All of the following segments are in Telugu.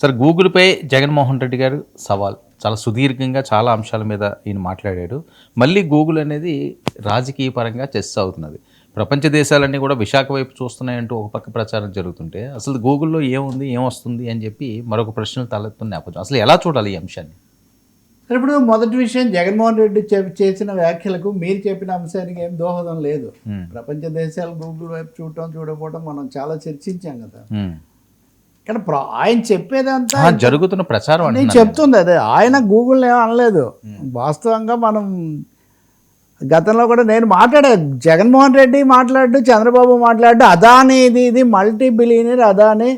సార్ గూగుల్పై జగన్మోహన్ రెడ్డి గారు సవాల్. చాలా సుదీర్ఘంగా చాలా అంశాల మీద ఈయన మాట్లాడాడు. మళ్ళీ గూగుల్ అనేది రాజకీయ పరంగా చర్చ అవుతున్నది. ప్రపంచ దేశాలన్నీ కూడా విశాఖ వైపు చూస్తున్నాయంటూ ఒక పక్క ప్రచారం జరుగుతుంటే అసలు గూగుల్లో ఏముంది ఏమొస్తుంది అని చెప్పి మరొక ప్రశ్నలు తలెత్తున్న నేపథ్యం. అసలు ఎలా చూడాలి ఈ అంశాన్ని? సరే, ఇప్పుడు మొదటి విషయం జగన్మోహన్ రెడ్డి చేసిన వ్యాఖ్యలకు మీరు చెప్పిన అంశానికి ఏం దోహదం లేదు. ప్రపంచ దేశాలు గూగుల్ వైపు చూడటం చూడకపోవటం మనం చాలా చర్చించాం కదా. ఇక్కడ ప్ర- ఆయన చెప్పేదంతా జరుగుతున్న ప్రచారం నేను చెప్తుంది అదే ఆయన గూగుల్ అనలేదు. వాస్తవంగా మనం గతంలో కూడా నేను మాట్లాడా జగన్మోహన్ రెడ్డి మాట్లాడు చంద్రబాబు మాట్లాడు అదాని ఇది ఇది మల్టీ బిలియనర్ అదాని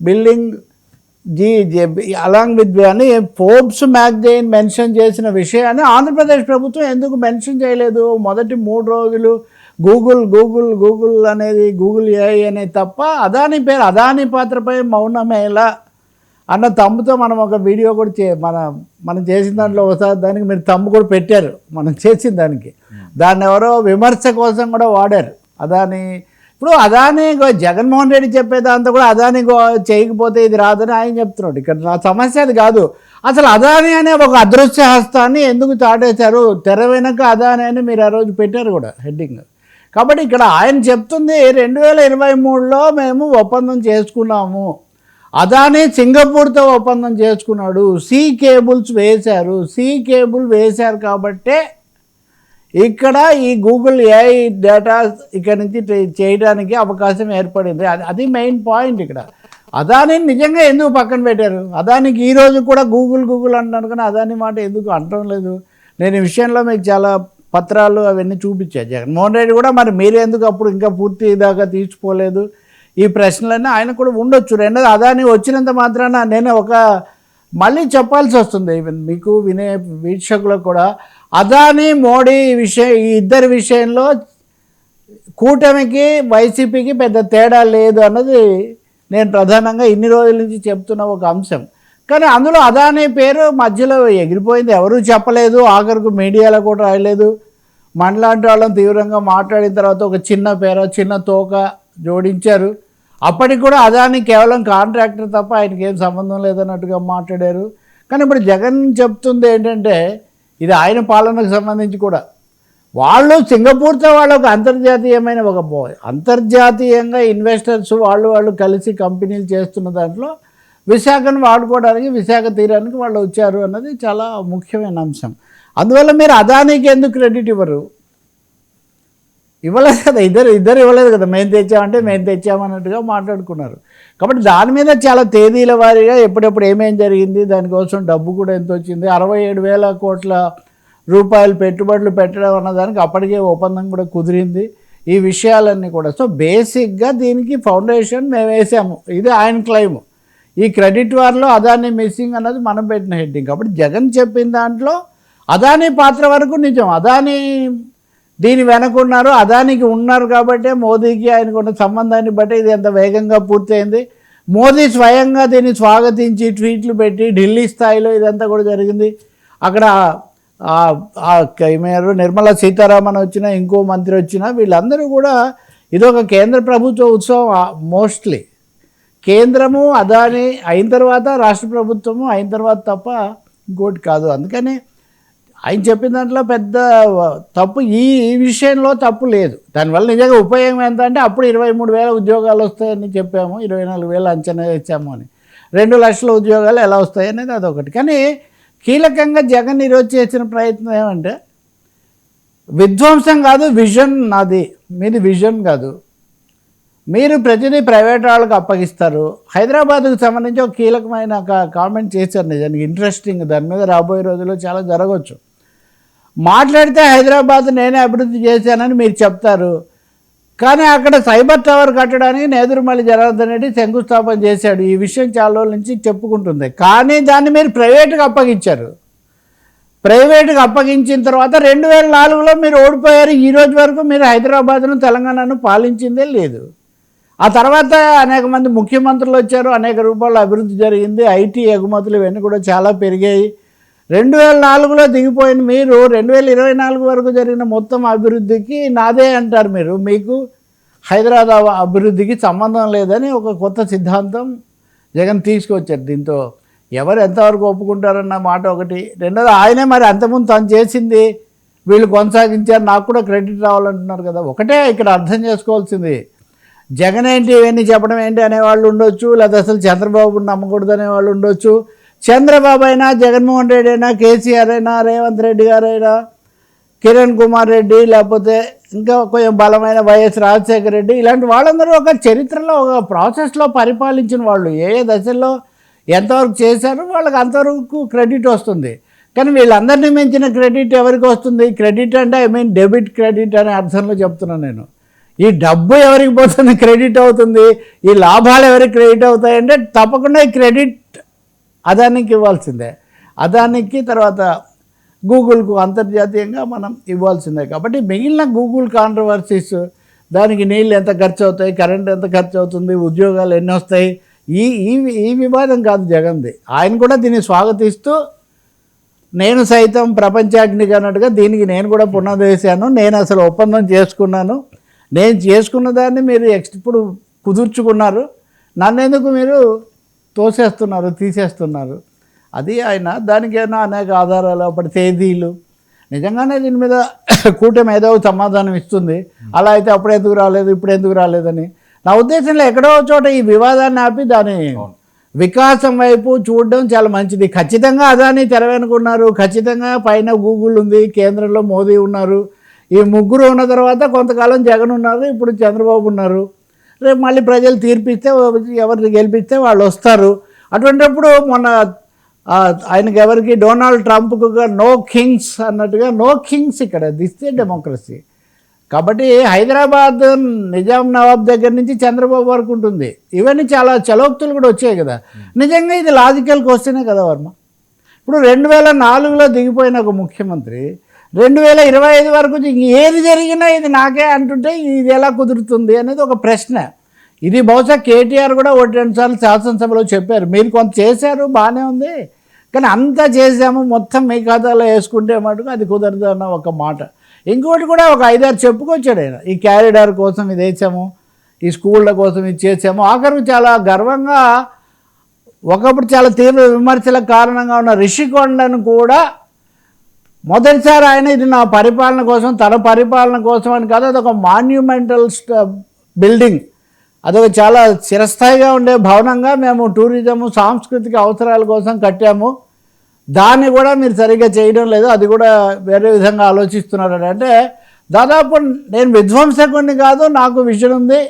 బిల్డింగ్ జీ అలాంగ్ విత్ అని ఫోర్బ్స్ మ్యాగజైన్ మెన్షన్ చేసిన విషయాన్ని ఆంధ్రప్రదేశ్ ప్రభుత్వం ఎందుకు మెన్షన్ చేయలేదు? మొదటి మూడు రోజులు గూగుల్ గూగుల్ గూగుల్ అనేది గూగుల్ ఏఐ అనేది తప్ప అదాని పేరు అదాని పాత్రపై మౌనమేలా అన్న తమ్ముతో మనం ఒక వీడియో కూడా చే మన మనం చేసిన దాంట్లో ఒకసారి దానికి మీరు తమ్ము కూడా పెట్టారు. మనం చేసిన దానికి. దాన్ని ఎవరో విమర్శ కోసం కూడా వాడారు. అదాని ఇప్పుడు అదాని జగన్మోహన్ రెడ్డి చెప్పేదాంతో కూడా అదాని చేయకపోతే ఇది రాదని ఆయన చెప్తున్నాడు. ఇక్కడ నా సమస్య అది కాదు. అసలు అదాని అనే ఒక అదృశ్య హస్తాన్ని ఎందుకు చాటేశారు? తెర వెనక అదాని అని మీరు ఆ రోజు పెట్టారు కూడా హెడ్డింగ్. కాబట్టి ఇక్కడ ఆయన చెప్తుంది రెండు వేల ఇరవై మూడులో మేము ఒప్పందం చేసుకున్నాము. అదానే సింగపూర్తో ఒప్పందం చేసుకున్నాడు. సీ కేబుల్స్ వేశారు. సీ కేబుల్ వేశారు కాబట్టే ఇక్కడ ఈ గూగుల్ ఏఐ డేటా ఇక్కడ నుంచి చేయడానికి అవకాశం ఏర్పడింది. అది అది మెయిన్ పాయింట్ ఇక్కడ. అదాని నిజంగా ఎందుకు పక్కన పెట్టారు? అదానికి ఈరోజు కూడా గూగుల్ గూగుల్ అంటున్నారు కానీ అదాని మాట ఎందుకు అనటం లేదు? నేను ఈ విషయంలో మీకు చాలా పత్రాలు అవన్నీ చూపించారు. జగన్మోహన్ రెడ్డి కూడా మరి మీరు ఎందుకు అప్పుడు ఇంకా పూర్తి దాకా తీసుకోలేదు ఈ ప్రశ్నలన్నీ ఆయన కూడా ఉండొచ్చు. రెండోది అదాని వచ్చినంత మాత్రాన నేను ఒక మళ్ళీ చెప్పాల్సి వస్తుంది. ఈవెన్ మీకు వినే వీక్షకులకు కూడా అదాని మోడీ విషయం ఈ ఇద్దరి విషయంలో కూటమికి వైసీపీకి పెద్ద తేడా లేదు అన్నది నేను ప్రధానంగా ఇన్ని రోజుల నుంచి చెప్తున్న ఒక అంశం. కానీ అందులో అదానీ పేరు మధ్యలో ఎగిరిపోయింది. ఎవరూ చెప్పలేదు. ఆఖరికి మీడియాలో కూడా రాయలేదు. మనలాంటి వాళ్ళని తీవ్రంగా మాట్లాడిన తర్వాత ఒక చిన్న పేర చిన్న తోక జోడించారు. అప్పటికి కూడా అదాని కేవలం కాంట్రాక్టర్ తప్ప ఆయనకి ఏం సంబంధం లేదన్నట్టుగా మాట్లాడారు. కానీ ఇప్పుడు జగన్ చెప్తుంది ఏంటంటే ఇది ఆయన పాలనకు సంబంధించి కూడా. వాళ్ళు సింగపూర్తో వాళ్ళు ఒక అంతర్జాతీయమైన ఒక అంతర్జాతీయంగా ఇన్వెస్టర్స్ వాళ్ళు వాళ్ళు కలిసి కంపెనీలు చేస్తున్న దాంట్లో విశాఖను వాడుకోవడానికి విశాఖ తీరానికి వాళ్ళు వచ్చారు అన్నది చాలా ముఖ్యమైన అంశం. అందువల్ల మీరు అదానికి ఎందుకు క్రెడిట్ ఇవ్వరు? ఇవ్వలేదు కదా ఇద్దరు ఇద్దరు ఇవ్వలేదు కదా మేము తెచ్చామంటే మేము తెచ్చామన్నట్టుగా మాట్లాడుకున్నారు. కాబట్టి దాని మీద చాలా తేదీల వారీగా ఎప్పుడెప్పుడు ఏమేం జరిగింది దానికోసం డబ్బు కూడా ఎంత వచ్చింది అరవై ఏడు వేల కోట్ల రూపాయలు పెట్టుబడులు పెట్టడం అన్నదానికి అప్పటికే ఒప్పందం కూడా కుదిరింది. ఈ విషయాలన్నీ కూడా. సో బేసిక్గా దీనికి ఫౌండేషన్ మేము వేసాము. ఇది ఆయన క్లైము. ఈ క్రెడిట్ వార్లో అదానీ మిస్సింగ్ అన్నది మనం పెట్టిన హెడ్డింగ్. కాబట్టి జగన్ చెప్పిన దాంట్లో అదాని పాత్ర వరకు నిజం. అదాని దీని వెనకున్నారు అదానికి ఉన్నారు కాబట్టే మోదీకి ఆయనకు ఉన్న సంబంధాన్ని బట్టి ఇది ఎంత వేగంగా పూర్తయింది. మోదీ స్వయంగా దీన్ని స్వాగతించి ట్వీట్లు పెట్టి ఢిల్లీ స్థాయిలో ఇదంతా కూడా జరిగింది. అక్కడ ఏమయ్యారు? నిర్మలా సీతారామన్ వచ్చినా ఇంకో మంత్రి వచ్చినా వీళ్ళందరూ కూడా ఇదొక కేంద్ర ప్రభుత్వ ఉత్సవం మోస్ట్లీ. కేంద్రము అదాని అయిన తర్వాత రాష్ట్ర ప్రభుత్వము అయిన తర్వాత తప్ప ఇంకోటి కాదు. అందుకని ఆయన చెప్పిన దాంట్లో పెద్ద తప్పు ఈ ఈ విషయంలో తప్పు లేదు. దానివల్ల నిజంగా ఉపయోగం ఎంత అంటే అప్పుడు ఇరవై మూడు వేల ఉద్యోగాలు వస్తాయని చెప్పాము. ఇరవై నాలుగు వేలు అంచనా ఇచ్చాము అని. రెండు లక్షల ఉద్యోగాలు ఎలా వస్తాయి అనేది అదొకటి. కానీ కీలకంగా జగన్ ఈరోజు చేసిన ప్రయత్నం ఏమంటే విధ్వంసం కాదు విజన్ నాది. మీది విజన్ కాదు. మీరు ప్రతిదీ ప్రైవేట్ వాళ్ళకి అప్పగిస్తారు. హైదరాబాద్కు సంబంధించి ఒక కీలకమైన కామెంట్ చేశారు నిజానికి. ఇంట్రెస్టింగ్. దాని మీద రాబోయే రోజుల్లో చాలా జరగవచ్చు. మాట్లాడితే హైదరాబాద్ నేనే అభివృద్ధి చేశానని మీరు చెప్తారు. కానీ అక్కడ సైబర్ టవర్ కట్టడానికి నేదురుమల్లి జనార్దన్ రెడ్డి శంకుస్థాపన చేశాడు. ఈ విషయం చాలా రోజుల నుంచి చెప్పుకుంటుంది. కానీ దాన్ని మీరు ప్రైవేటుకి అప్పగించారు. ప్రైవేటుకి అప్పగించిన తర్వాత రెండు వేల నాలుగులో మీరు ఓడిపోయారు. ఈ రోజు వరకు మీరు హైదరాబాద్ను తెలంగాణను పాలించిందే లేదు. ఆ తర్వాత అనేక మంది ముఖ్యమంత్రులు వచ్చారు అనేక రూపాయల అభివృద్ధి జరిగింది ఐటీ ఎగుమతులు ఇవన్నీ కూడా చాలా పెరిగాయి. రెండు వేల నాలుగులో దిగిపోయిన మీరు రెండు వేల ఇరవై నాలుగు వరకు జరిగిన మొత్తం అభివృద్ధికి నాదే అంటారు మీరు. మీకు హైదరాబాద్ అభివృద్ధికి సంబంధం లేదని ఒక కొత్త సిద్ధాంతం జగన్ తీసుకొచ్చారు దీంతో. ఎవరు ఎంతవరకు ఒప్పుకుంటారన్న మాట ఒకటి. రెండోది ఆయనే మరి అంతకుముందు తను చేసింది వీళ్ళు కొనసాగించారు నాకు కూడా క్రెడిట్ రావాలంటున్నారు కదా. ఒకటే ఇక్కడ అర్థం చేసుకోవాల్సింది. జగన్ ఏంటి ఇవన్నీ చెప్పడం ఏంటి అనేవాళ్ళు ఉండొచ్చు లేదా అసలు చంద్రబాబు నమ్మకూడదు అనేవాళ్ళు ఉండొచ్చు. చంద్రబాబు అయినా జగన్మోహన్ రెడ్డి అయినా కేసీఆర్ అయినా రేవంత్ రెడ్డి గారైనా కిరణ్ కుమార్ రెడ్డి లేకపోతే ఇంకా కొంచెం బలమైన వైఎస్ రాజశేఖర రెడ్డి ఇలాంటి వాళ్ళందరూ ఒక చరిత్రలో ఒక ప్రాసెస్లో పరిపాలించిన వాళ్ళు. ఏ ఏ దశల్లో ఎంతవరకు చేశారో వాళ్ళకి అంతవరకు క్రెడిట్ వస్తుంది. కానీ వీళ్ళందరినీ మించిన క్రెడిట్ ఎవరికి వస్తుంది? క్రెడిట్ అంటే ఐ మీన్ డెబిట్ క్రెడిట్ అనే అర్థంలో చెప్తున్నాను నేను. ఈ డబ్బు ఎవరికి పోతుంది? క్రెడిట్ అవుతుంది. ఈ లాభాలు ఎవరికి క్రెడిట్ అవుతాయంటే తప్పకుండా ఈ క్రెడిట్ అదానికి ఇవ్వాల్సిందే. అదానికి తర్వాత గూగుల్కు అంతర్జాతీయంగా మనం ఇవ్వాల్సిందే. కాబట్టి మిగిలిన గూగుల్ కాంట్రవర్సీస్ దానికి నీళ్ళు ఎంత ఖర్చు అవుతాయి కరెంట్ ఎంత ఖర్చు అవుతుంది ఉద్యోగాలు ఎన్ని వస్తాయి ఈ ఈ ఈ వివాదం కాదు జగన్ది ఆయన కూడా దీన్ని స్వాగతిస్తూ నేను సైతం ప్రపంచాగ్నికి అన్నట్టుగా దీనికి నేను కూడా పునాదేశాను నేను అసలు ఒప్పందం చేసుకున్నాను. నేను చేసుకున్న దాన్ని మీరు ఎక్స్ ఇప్పుడు కుదుర్చుకున్నారు. నన్నెందుకు మీరు తోసేస్తున్నారు తీసేస్తున్నారు? అది ఆయన దానికి ఏమైనా అనేక ఆధారాలు అప్పటి తేదీలు. నిజంగానే దీని మీద కూటమి ఏదో సమాధానం ఇస్తుంది. అలా అయితే అప్పుడు ఎందుకు రాలేదు ఇప్పుడు ఎందుకు రాలేదని. నా ఉద్దేశంలో ఎక్కడో చోట ఈ వివాదాన్ని ఆపి దాని వికాసం వైపు చూడడం చాలా మంచిది. ఖచ్చితంగా అదాని తెరవెనుకున్నారు. ఖచ్చితంగా పైన గూగుల్ ఉంది కేంద్రంలో మోదీ ఉన్నారు. ఈ ముగ్గురు ఉన్న తర్వాత కొంతకాలం జగన్ ఉన్నారు ఇప్పుడు చంద్రబాబు ఉన్నారు. రేపు మళ్ళీ ప్రజలు తీర్పిస్తే ఎవరిని గెలిపిస్తే వాళ్ళు వస్తారు. అటువంటిప్పుడు మొన్న ఆయనకి ఎవరికి? డొనాల్డ్ ట్రంప్కు నో కింగ్స్ అన్నట్టుగా నో కింగ్స్ ఇక్కడ దిస్తే డెమోక్రసీ. కాబట్టి హైదరాబాద్ నిజాం నవాబ్ దగ్గర నుంచి చంద్రబాబు వరకు ఉంటుంది. ఇవన్నీ చాలా చలోక్తులు కూడా వచ్చాయి కదా. నిజంగా ఇది లాజికల్ క్వశ్చనే కదా వర్మ. ఇప్పుడు రెండు వేల నాలుగులో దిగిపోయిన ఒక ముఖ్యమంత్రి రెండు వేల ఇరవై ఐదు వరకు ఏది జరిగినా ఇది నాకే అంటుంటే ఇది ఎలా కుదురుతుంది అనేది ఒక ప్రశ్న. ఇది బహుశా కేటీఆర్ కూడా ఒకటి రెండు సార్లు శాసనసభలో చెప్పారు. మీరు కొంత చేశారు బాగానే ఉంది. కానీ అంతా చేసాము మొత్తం మీ ఖాతాలో వేసుకుంటే మటుకు అది కుదరదు అన్న ఒక మాట. ఇంకోటి కూడా ఒక ఐదారు చెప్పుకొచ్చాడు ఆయన. ఈ క్యారిడార్ కోసం ఇది వేసాము ఈ స్కూళ్ళ కోసం ఇది చేసాము. ఆఖరు చాలా గర్వంగా ఒకప్పుడు చాలా తీవ్ర విమర్శలకు కారణంగా ఉన్న రిషికొండను కూడా మొదటిసారి ఆయన ఇది నా పరిపాలన కోసం తన పరిపాలన కోసం అని కాదు అదొక మాన్యుమెంటల్ బిల్డింగ్ అదొక చాలా చిరస్థాయిగా ఉండే భవనంగా మేము టూరిజము సాంస్కృతిక అవసరాల కోసం కట్టాము. దాన్ని కూడా మీరు సరిగ్గా చేయడం లేదు అది కూడా వేరే విధంగా ఆలోచిస్తున్నారు అంటే దాదాపు నేను విధ్వంసకుని కాదు నాకు విషయం ఉంది.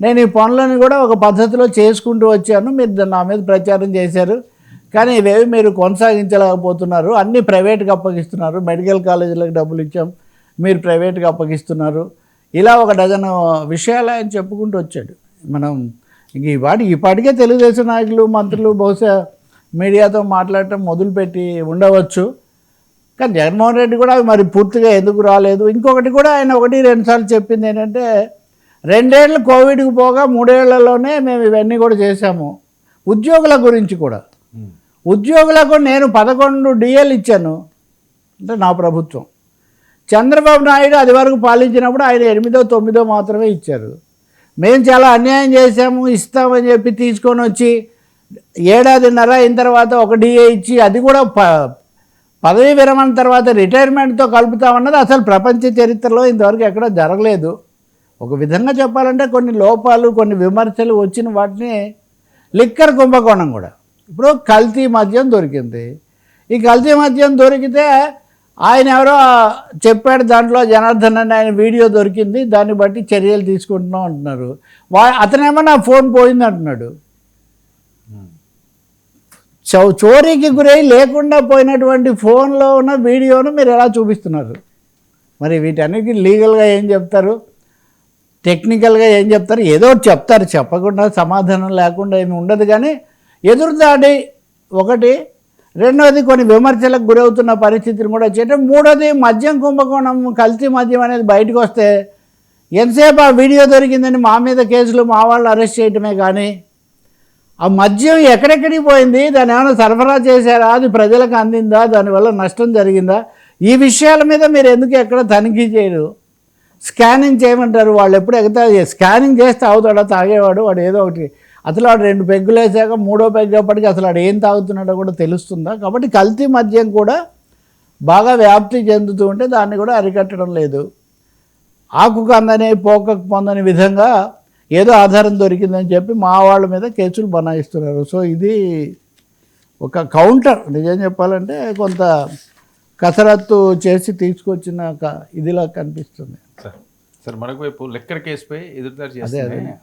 నేను ఈ పనులను కూడా ఒక పద్ధతిలో చేసుకుంటూ వచ్చాను. మీరు నా మీద ప్రచారం చేశారు. కానీ ఇవేవి మీరు కొనసాగించలేకపోతున్నారు. అన్నీ ప్రైవేట్గా అప్పగిస్తున్నారు. మెడికల్ కాలేజీలకు డబ్బులు ఇచ్చాం. మీరు ప్రైవేట్గా అప్పగిస్తున్నారు. ఇలా ఒక డజన్ విషయాలు ఆయన చెప్పుకుంటూ వచ్చాడు. మనం ఇంక ఈ పాటి తెలుగుదేశం నాయకులు మంత్రులు బహుశా మీడియాతో మాట్లాడటం మొదలుపెట్టి ఉండవచ్చు. కానీ జగన్మోహన్ రెడ్డి కూడా మరి పూర్తిగా ఎందుకు రాలేదు? ఇంకొకటి కూడా ఆయన ఒకటి రెండుసార్లు చెప్పింది ఏంటంటే రెండేళ్ళు కోవిడ్కి పోగా మూడేళ్ళలోనే మేము ఇవన్నీ కూడా చేశాము. ఉద్యోగుల గురించి కూడా. ఉద్యోగులకు నేను పదకొండు డిఎల్ ఇచ్చాను. అంటే నా ప్రభుత్వం. చంద్రబాబు నాయుడు అది వరకు పాలించినప్పుడు ఆయన ఎనిమిదో తొమ్మిదో మాత్రమే ఇచ్చారు. మేము చాలా అన్యాయం చేశాము ఇస్తామని చెప్పి తీసుకొని వచ్చి ఏడాదిన్నర అయిన తర్వాత ఒక డిఏ ఇచ్చి అది కూడా ప పదవీ విరమణ తర్వాత రిటైర్మెంట్తో కలుపుతామన్నది అసలు ప్రపంచ చరిత్రలో ఇంతవరకు ఎక్కడ జరగలేదు. ఒక విధంగా చెప్పాలంటే కొన్ని లోపాలు కొన్ని విమర్శలు వచ్చిన వాటిని లిక్కర్ కుంభకోణం కూడా. ఇప్పుడు కల్తీ మద్యం దొరికింది. ఈ కల్తీ మద్యం దొరికితే ఆయన ఎవరో చెప్పాడు దాంట్లో జనార్దన్ అని ఆయన వీడియో దొరికింది దాన్ని బట్టి చర్యలు తీసుకుంటున్నాం అంటున్నారు. వా అతనేమో నా ఫోన్ పోయింది అంటున్నాడు. చౌ చోరీకి గురై లేకుండా పోయినటువంటి ఫోన్లో ఉన్న వీడియోను మీరు ఎలా చూపిస్తున్నారు? మరి వీటన్నిటికీ లీగల్గా ఏం చెప్తారు? టెక్నికల్గా ఏం చెప్తారు? ఏదో ఒకటి చెప్తారు. చెప్పకుండా సమాధానం లేకుండా ఏమి ఉండదు కానీ ఎదురుదాడి ఒకటి రెండవది కొన్ని విమర్శలకు గురవుతున్న పరిస్థితిని కూడా వచ్చేట మూడోది మద్యం కుంభకోణం కల్తీ మద్యం అనేది బయటకు వస్తే ఎంతసేపు ఆ వీడియో దొరికిందని మా మీద కేసులు మా వాళ్ళు అరెస్ట్ చేయటమే కానీ ఆ మద్యం ఎక్కడెక్కడికి పోయింది? దాన్ని ఏమైనా సరఫరా చేశారా? అది ప్రజలకు అందిందా? దానివల్ల నష్టం జరిగిందా? ఈ విషయాల మీద మీరు ఎందుకు ఎక్కడ తనిఖీ చేయరు? స్కానింగ్ చేయమంటారు వాళ్ళు ఎప్పుడు ఎగతా స్కానింగ్ చేస్తే అవుతాడా తాగేవాడు? వాడు ఏదో ఒకటి అసలు వాడు రెండు పెగ్గులు వేసాక మూడో పెగ్గప్పటికి అసలు వాడు ఏం తాగుతున్నాడో కూడా తెలుస్తుందా? కాబట్టి కల్తీ మద్యం కూడా బాగా వ్యాప్తి చెందుతూ ఉంటే దాన్ని కూడా అరికట్టడం లేదు. ఆకుకు అందని పోకకు పొందని విధంగా ఏదో ఆధారం దొరికిందని చెప్పి మా వాళ్ళ మీద కేసులు బనాయిస్తున్నారు. సో ఇది ఒక కౌంటర్. నిజం చెప్పాలంటే కొంత కసరత్తు చేసి తీసుకొచ్చిన ఇదిలా కనిపిస్తుంది. సార్ సార్ మరొక వైపు లెక్కర్ కేసుపై ఎదురుదారి చేస్తుంది